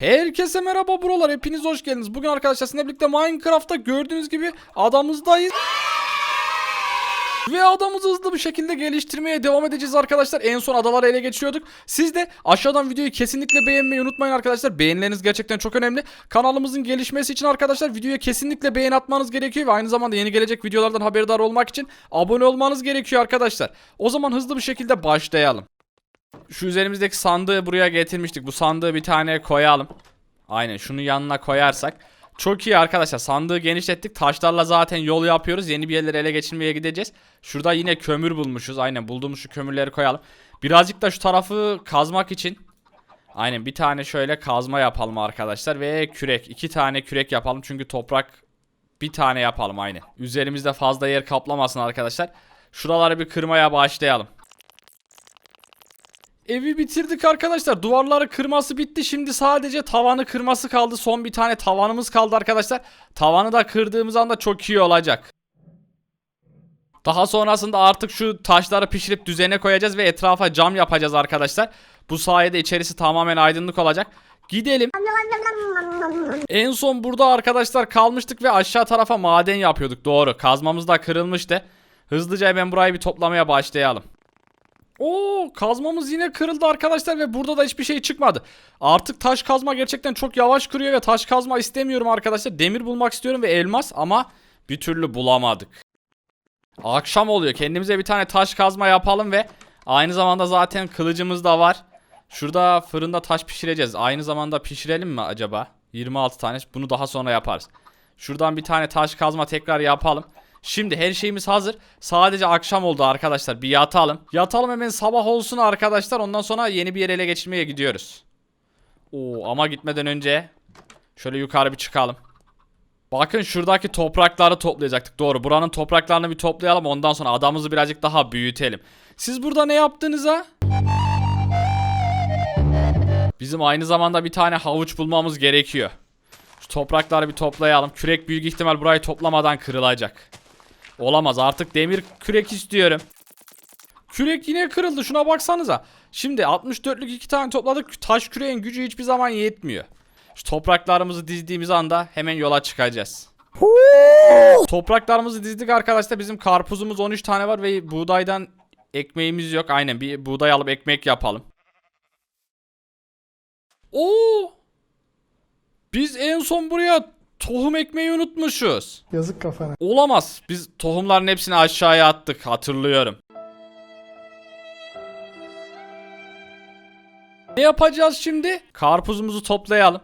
Herkese merhaba buralar hepiniz hoş geldiniz. Bugün arkadaşlar sizinle birlikte Minecraft'ta gördüğünüz gibi adamızdayız. Ve adamızı hızlı bir şekilde geliştirmeye devam edeceğiz arkadaşlar. En son adaları ele geçiriyorduk. Siz de aşağıdan videoyu kesinlikle beğenmeyi unutmayın arkadaşlar. Beğenileriniz gerçekten çok önemli. Kanalımızın gelişmesi için arkadaşlar videoya kesinlikle beğen atmanız gerekiyor. Ve aynı zamanda yeni gelecek videolardan haberdar olmak için abone olmanız gerekiyor arkadaşlar. O zaman hızlı bir şekilde başlayalım. Şu üzerimizdeki sandığı buraya getirmiştik. Bu sandığı bir tane koyalım. Aynen şunu yanına koyarsak. Çok iyi arkadaşlar. Sandığı genişlettik. Taşlarla zaten yol yapıyoruz. Yeni bir yerleri ele geçirmeye gideceğiz. Şurada yine kömür bulmuşuz. Aynen bulduğumuz şu kömürleri koyalım. Birazcık da şu tarafı kazmak için. Aynen bir tane şöyle kazma yapalım arkadaşlar. Ve kürek. iki tane kürek yapalım. Çünkü toprak bir tane yapalım aynen. Üzerimizde fazla yer kaplamasın arkadaşlar. Şuraları bir kırmaya başlayalım. Evi bitirdik arkadaşlar. Duvarları kırması bitti. Şimdi sadece tavanı kırması kaldı. Son bir tane tavanımız kaldı arkadaşlar. Tavanı da kırdığımız anda çok iyi olacak. Daha sonrasında artık şu taşları pişirip düzene koyacağız ve etrafa cam yapacağız arkadaşlar. Bu sayede içerisi tamamen aydınlık olacak. Gidelim. En son burada arkadaşlar kalmıştık ve aşağı tarafa maden yapıyorduk. Doğru. Kazmamız da kırılmıştı. Hızlıca hemen burayı bir toplamaya başlayalım. Oo kazmamız yine kırıldı arkadaşlar ve burada da hiçbir şey çıkmadı. Artık taş kazma gerçekten çok yavaş kırıyor ve taş kazma istemiyorum arkadaşlar. Demir bulmak istiyorum ve elmas ama bir türlü bulamadık. Akşam oluyor. Kendimize bir tane taş kazma yapalım ve aynı zamanda zaten kılıcımız da var. Şurada fırında taş pişireceğiz. Aynı zamanda pişirelim mi acaba? 26 tane. Bunu daha sonra yaparız. Şuradan bir tane taş kazma tekrar yapalım. Şimdi her şeyimiz hazır. Sadece akşam oldu arkadaşlar. Bir yatalım. Yatalım hemen sabah olsun arkadaşlar. Ondan sonra yeni bir yere ele geçirmeye gidiyoruz. Oo ama gitmeden önce şöyle yukarı bir çıkalım. Bakın şuradaki toprakları toplayacaktık. Doğru. Buranın topraklarını bir toplayalım. Ondan sonra adamımızı birazcık daha büyütelim. Siz burada ne yaptınız ha? Bizim aynı zamanda bir tane havuç bulmamız gerekiyor. Şu toprakları bir toplayalım. Kürek büyük ihtimal burayı toplamadan kırılacak. Olamaz artık demir kürek istiyorum. Kürek yine kırıldı şuna baksanıza. Şimdi 64'lük iki tane topladık. Taş küreğin gücü hiçbir zaman yetmiyor. Şu topraklarımızı dizdiğimiz anda hemen yola çıkacağız. Topraklarımızı dizdik arkadaşlar. Bizim karpuzumuz 13 tane var ve buğdaydan ekmeğimiz yok. Aynen bir buğday alıp ekmek yapalım. Oo! Biz en son buraya tohum ekmeği unutmuşuz. Yazık kafana. Olamaz. Biz tohumların hepsini aşağıya attık. Hatırlıyorum. Ne yapacağız şimdi? Karpuzumuzu toplayalım.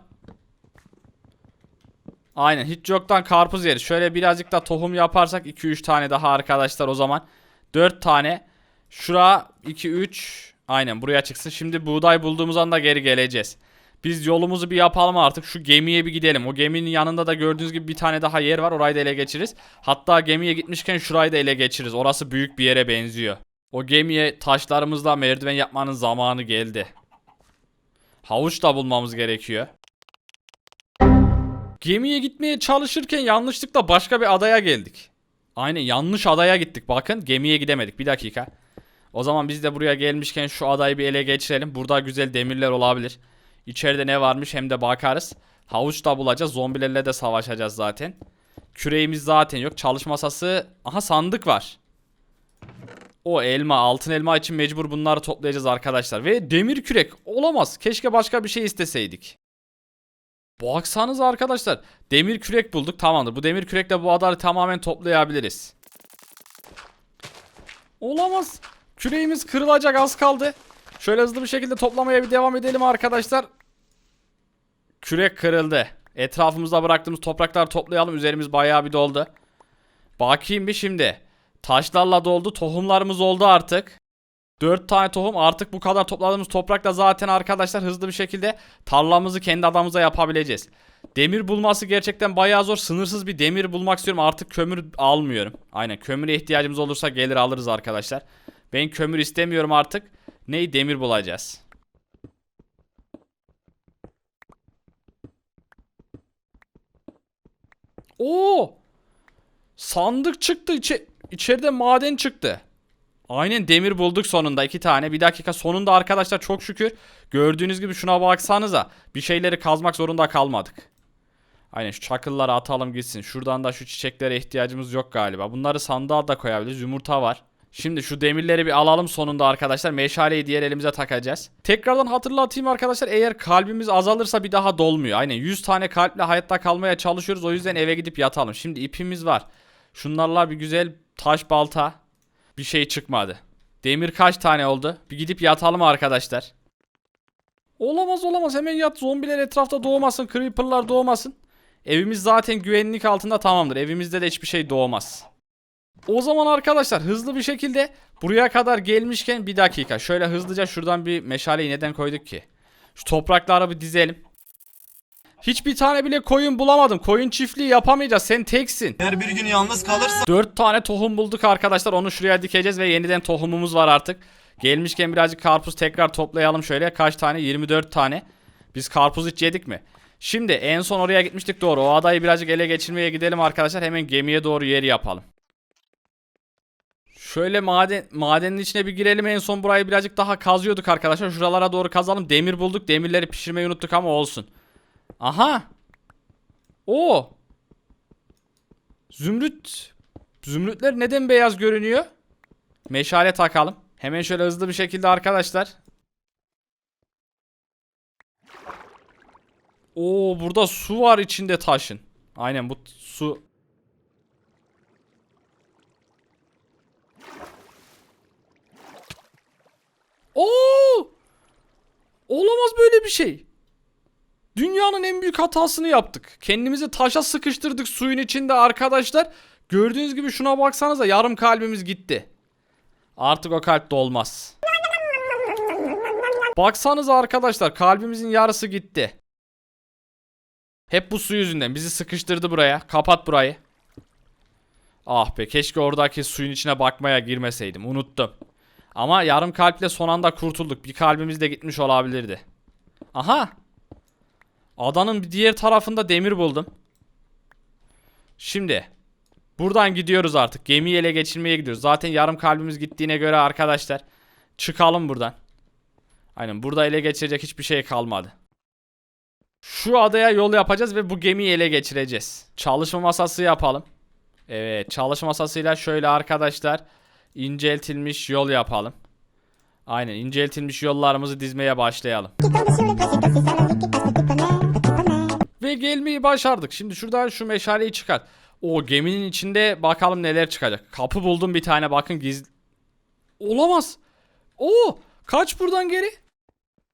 Aynen hiç yoktan karpuz yeriz. Şöyle birazcık da tohum yaparsak 2-3 tane daha arkadaşlar o zaman. 4 tane. Şura 2-3. Aynen buraya çıksın. Şimdi buğday bulduğumuz anda geri geleceğiz. Biz yolumuzu bir yapalım artık. Şu gemiye bir gidelim. O geminin yanında da gördüğünüz gibi bir tane daha yer var. Orayı da ele geçiririz. Hatta gemiye gitmişken şurayı da ele geçiririz. Orası büyük bir yere benziyor. O gemiye taşlarımızla merdiven yapmanın zamanı geldi. Havuç da bulmamız gerekiyor. Gemiye gitmeye çalışırken yanlışlıkla başka bir adaya geldik. Aynen yanlış adaya gittik. Bakın gemiye gidemedik. Bir dakika. O zaman biz de buraya gelmişken şu adayı bir ele geçirelim. Burada güzel demirler olabilir. İçeride ne varmış hem de bakarız. Havuç da bulacağız. Zombilerle de savaşacağız zaten. Küreğimiz zaten yok. Çalışma masası. Aha sandık var. O elma, altın elma için mecbur bunları toplayacağız arkadaşlar. Ve demir kürek. Olamaz. Keşke başka bir şey isteseydik. Baksanız arkadaşlar. Demir kürek bulduk. Tamamdır. Bu demir kürekle bu adaları tamamen toplayabiliriz. Olamaz. Küreğimiz kırılacak az kaldı. Şöyle hızlı bir şekilde toplamaya bir devam edelim arkadaşlar. Kürek kırıldı. Etrafımızda bıraktığımız topraklar toplayalım. Üzerimiz bayağı bir doldu. Bakayım bir şimdi. Taşlarla doldu. Tohumlarımız oldu artık. 4 tane tohum artık bu kadar topladığımız toprakla zaten arkadaşlar hızlı bir şekilde tarlamızı kendi adamıza yapabileceğiz. Demir bulması gerçekten bayağı zor. Sınırsız bir demir bulmak istiyorum. Artık kömür almıyorum. Aynen kömüre ihtiyacımız olursa gelir alırız arkadaşlar. Ben kömür istemiyorum artık. Neyi demir bulacağız. Oo! Sandık çıktı. İçe içeride maden çıktı. Aynen demir bulduk sonunda iki tane. Bir dakika sonunda arkadaşlar çok şükür. Gördüğünüz gibi şuna baksanıza. Bir şeyleri kazmak zorunda kalmadık. Aynen şu çakılları atalım gitsin. Şuradan da şu çiçeklere ihtiyacımız yok galiba. Bunları sandığa da koyabiliriz. Yumurta var. Şimdi şu demirleri bir alalım sonunda arkadaşlar. Meşaleyi diğer elimize takacağız. Tekrardan hatırlatayım arkadaşlar. Eğer kalbimiz azalırsa bir daha dolmuyor. Aynen 100 tane kalple hayatta kalmaya çalışıyoruz. O yüzden eve gidip yatalım. Şimdi ipimiz var. Şunlarla bir güzel taş balta. Bir şey çıkmadı. Demir kaç tane oldu? Bir gidip yatalım arkadaşlar. Olamaz olamaz hemen yat zombiler etrafta doğmasın creeperlar doğmasın. Evimiz zaten güvenlik altında tamamdır. Evimizde de hiçbir şey doğmaz. O zaman arkadaşlar hızlı bir şekilde buraya kadar gelmişken bir dakika. Şöyle hızlıca şuradan bir meşaleyi neden koyduk ki? Şu toprakları bir dizelim. Hiçbir tane bile koyun bulamadım. Koyun çiftliği yapamayacağız. Sen teksin. Eğer bir gün yalnız kalırsa 4 tane tohum bulduk arkadaşlar. Onu şuraya dikeceğiz ve yeniden tohumumuz var artık. Gelmişken birazcık karpuz tekrar toplayalım şöyle. Kaç tane? 24 tane. Biz karpuz hiç yedik mi? Şimdi en son oraya gitmiştik doğru. O adayı birazcık ele geçirmeye gidelim arkadaşlar. Hemen gemiye doğru yeri yapalım. Şöyle maden madenin içine bir girelim. En son burayı birazcık daha kazıyorduk arkadaşlar. Şuralara doğru kazalım. Demir bulduk. Demirleri pişirmeyi unuttuk ama olsun. Aha. O. Zümrüt. Zümrütler neden beyaz görünüyor? Meşale takalım. Hemen şöyle hızlı bir şekilde arkadaşlar. Oo burada su var içinde taşın. Aynen bu su. Oo! Olamaz böyle bir şey. Dünyanın en büyük hatasını yaptık. Kendimizi taşa sıkıştırdık suyun içinde arkadaşlar. Gördüğünüz gibi şuna baksanıza yarım kalbimiz gitti. Artık o kalp dolmaz. Baksanıza arkadaşlar kalbimizin yarısı gitti. Hep bu su yüzünden bizi sıkıştırdı buraya. Kapat burayı. Ah be keşke oradaki suyun içine bakmaya girmeseydim. Unuttum. Ama yarım kalple son anda kurtulduk. Bir kalbimiz de gitmiş olabilirdi. Aha. Adanın bir diğer tarafında demir buldum. Şimdi buradan gidiyoruz artık. Gemiyi ele geçirmeye gidiyoruz. Zaten yarım kalbimiz gittiğine göre arkadaşlar çıkalım buradan. Aynen burada ele geçirecek hiçbir şey kalmadı. Şu adaya yol yapacağız ve bu gemiyi ele geçireceğiz. Çalışma masası yapalım. Evet çalışma masasıyla şöyle arkadaşlar inceltilmiş yol yapalım. Aynen inceltilmiş yollarımızı dizmeye başlayalım. Ve gelmeyi başardık. Şimdi şuradan şu meşaleyi çıkar. O geminin içinde bakalım neler çıkacak. Kapı buldum bir tane bakın gizli. Olamaz. Oo kaç buradan geri.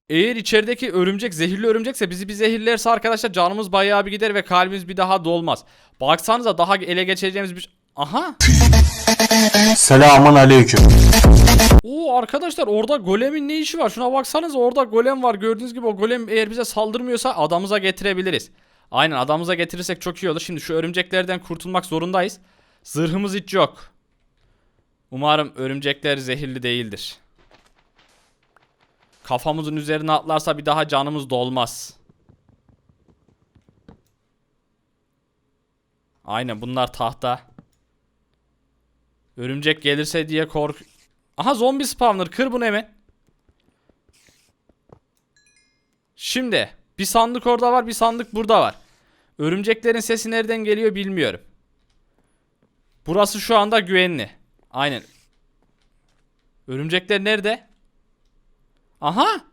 Eğer içerideki örümcek zehirli örümcekse bizi bir zehirlerse arkadaşlar canımız bayağı bir gider ve kalbimiz bir daha dolmaz. Baksanıza daha ele geçireceğimiz bir... Aha. Selamun aleyküm. Oo arkadaşlar orada golemin ne işi var? Şuna baksanıza orada golem var. Gördüğünüz gibi o golem eğer bize saldırmıyorsa adamıza getirebiliriz. Aynen adamıza getirirsek çok iyi olur. Şimdi şu örümceklerden kurtulmak zorundayız. Zırhımız hiç yok. Umarım örümcekler zehirli değildir. Kafamızın üzerine atlarsa bir daha canımız dolmaz. Aynen bunlar tahta. Örümcek gelirse diye kork... Aha zombi spawner kır bunu hemen. Şimdi bir sandık orada var bir sandık burada var. Örümceklerin sesi nereden geliyor bilmiyorum. Burası şu anda güvenli. Aynen. Örümcekler nerede? Aha.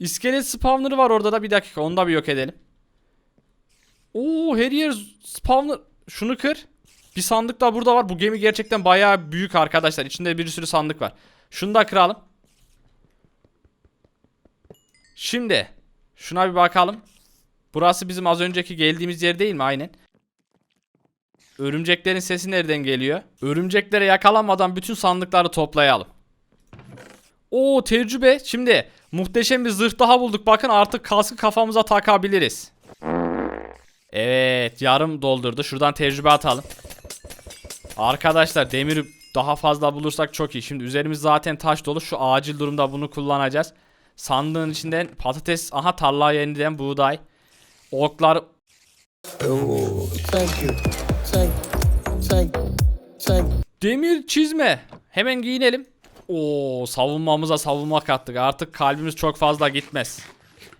İskelet spawner'ı var orada da bir dakika onu da bir yok edelim. Oo her yer spawner. Şunu kır. Bir sandık da burada var. Bu gemi gerçekten bayağı büyük arkadaşlar. İçinde bir sürü sandık var. Şunu da kıralım. Şimdi şuna bir bakalım. Burası bizim az önceki geldiğimiz yer değil mi? Aynen. Örümceklerin sesi nereden geliyor? Örümceklere yakalanmadan bütün sandıkları toplayalım. Oo tecrübe. Şimdi muhteşem bir zırh daha bulduk. Bakın artık kaskı kafamıza takabiliriz. Evet yarım doldurdu. Şuradan tecrübe atalım. Arkadaşlar demir daha fazla bulursak çok iyi. Şimdi üzerimiz zaten taş dolu. Şu acil durumda bunu kullanacağız. Sandığın içinden patates, aha tarla yeniden buğday. Oklar. Demir çizme. Hemen giyinelim. Oo savunmamıza savunma kattık. Artık kalbimiz çok fazla gitmez.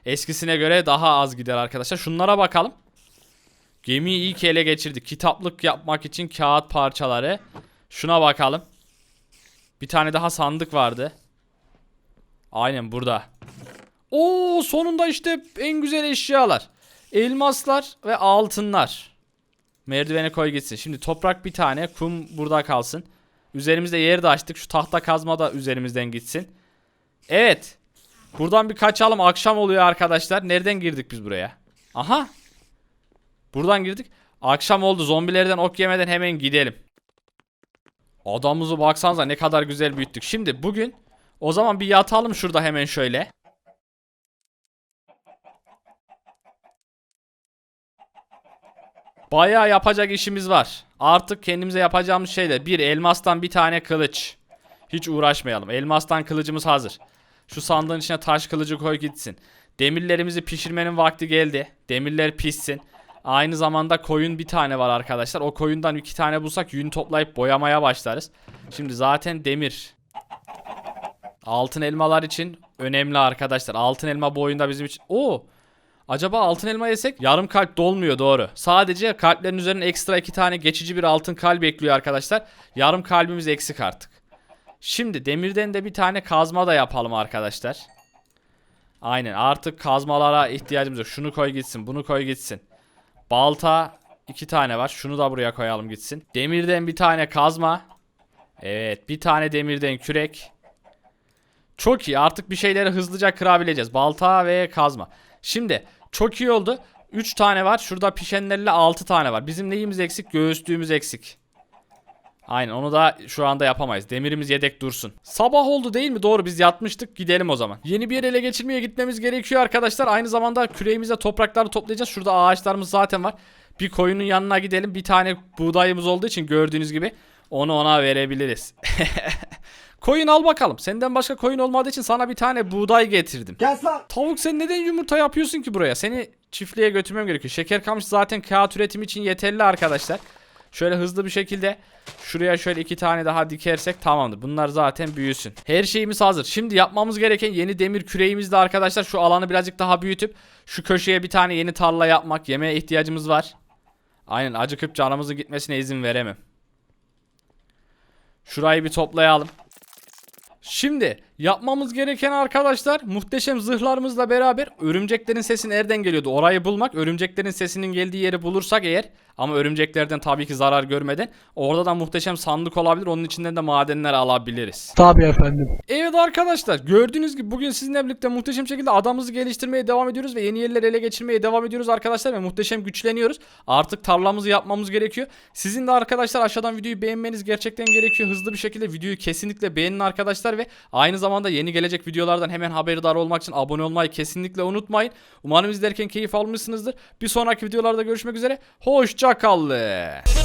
Eskisine göre daha az gider arkadaşlar. Şunlara bakalım. Gemiyi ilk ele geçirdik. Kitaplık yapmak için kağıt parçaları. Şuna bakalım. Bir tane daha sandık vardı. Aynen burada. Oo sonunda işte en güzel eşyalar. Elmaslar ve altınlar. Merdivene koy gitsin. Şimdi toprak bir tane, kum burada kalsın. Üzerimizde yeri de açtık. Şu tahta kazma da üzerimizden gitsin. Evet. Buradan bir kaçalım. Akşam oluyor arkadaşlar. Nereden girdik biz buraya? Aha. Buradan girdik. Akşam oldu. Zombilerden ok yemeden hemen gidelim. Adamımızı baksanıza ne kadar güzel büyüttük. Şimdi bugün o zaman bir yatalım şurada hemen şöyle. Bayağı yapacak işimiz var. Artık kendimize yapacağımız şey de bir elmastan bir tane kılıç. Hiç uğraşmayalım. Elmastan kılıcımız hazır. Şu sandığın içine taş kılıcı koy gitsin. Demirlerimizi pişirmenin vakti geldi. Demirler pişsin. Aynı zamanda koyun bir tane var arkadaşlar. O koyundan iki tane bulsak yün toplayıp boyamaya başlarız. Şimdi zaten demir. Altın elmalar için önemli arkadaşlar. Altın elma boyunda bizim için. Oo. Acaba altın elma yesek yarım kalp dolmuyor doğru. Sadece kalplerin üzerine ekstra iki tane geçici bir altın kalp ekliyor arkadaşlar. Yarım kalbimiz eksik artık. Şimdi demirden de bir tane kazma da yapalım arkadaşlar. Aynen artık kazmalara ihtiyacımız yok. Şunu koy gitsin bunu koy gitsin. Balta iki tane var. Şunu da buraya koyalım gitsin. Demirden bir tane kazma. Evet bir tane demirden kürek. Çok iyi artık bir şeyleri hızlıca kırabileceğiz. Balta ve kazma. Şimdi çok iyi oldu. 3 tane var. Şurada pişenlerle 6 tane var. Bizim neyimiz eksik? Göğüslüğümüz eksik. Aynen onu da şu anda yapamayız. Demirimiz yedek dursun. Sabah oldu değil mi? Doğru biz yatmıştık. Gidelim o zaman. Yeni bir yer ele geçirmeye gitmemiz gerekiyor arkadaşlar. Aynı zamanda küreğimizle toprakları toplayacağız. Şurada ağaçlarımız zaten var. Bir koyunun yanına gidelim. Bir tane buğdayımız olduğu için gördüğünüz gibi onu ona verebiliriz. koyun al bakalım. Senden başka koyun olmadığı için sana bir tane buğday getirdim. Tavuk sen neden yumurta yapıyorsun ki buraya? Seni çiftliğe götürmem gerekiyor. Şeker kamışı zaten kağıt üretimi için yeterli arkadaşlar. Şöyle hızlı bir şekilde şuraya şöyle iki tane daha dikersek tamamdır. Bunlar zaten büyüsün. Her şeyimiz hazır. Şimdi yapmamız gereken yeni demir küreğimizle arkadaşlar şu alanı birazcık daha büyütüp şu köşeye bir tane yeni tarla yapmak. Yemeğe ihtiyacımız var. Aynen acıkıp canımızın gitmesine izin veremem. Şurayı bir toplayalım. Şimdi yapmamız gereken arkadaşlar muhteşem zırhlarımızla beraber örümceklerin sesi nereden geliyordu orayı bulmak. Örümceklerin sesinin geldiği yeri bulursak eğer ama örümceklerden tabii ki zarar görmeden orada da muhteşem sandık olabilir. Onun içinden de madenler alabiliriz. Tabii efendim. Evet arkadaşlar gördüğünüz gibi bugün sizinle birlikte muhteşem şekilde adamımızı geliştirmeye devam ediyoruz ve yeni yerleri ele geçirmeye devam ediyoruz arkadaşlar ve muhteşem güçleniyoruz. Artık tarlamızı yapmamız gerekiyor. Sizin de arkadaşlar aşağıdan videoyu beğenmeniz gerçekten gerekiyor. Hızlı bir şekilde videoyu kesinlikle beğenin arkadaşlar ve aynı zamanda yeni gelecek videolardan hemen haberdar olmak için abone olmayı kesinlikle unutmayın. Umarım izlerken keyif almışsınızdır. Bir sonraki videolarda görüşmek üzere. Hoşça kalın.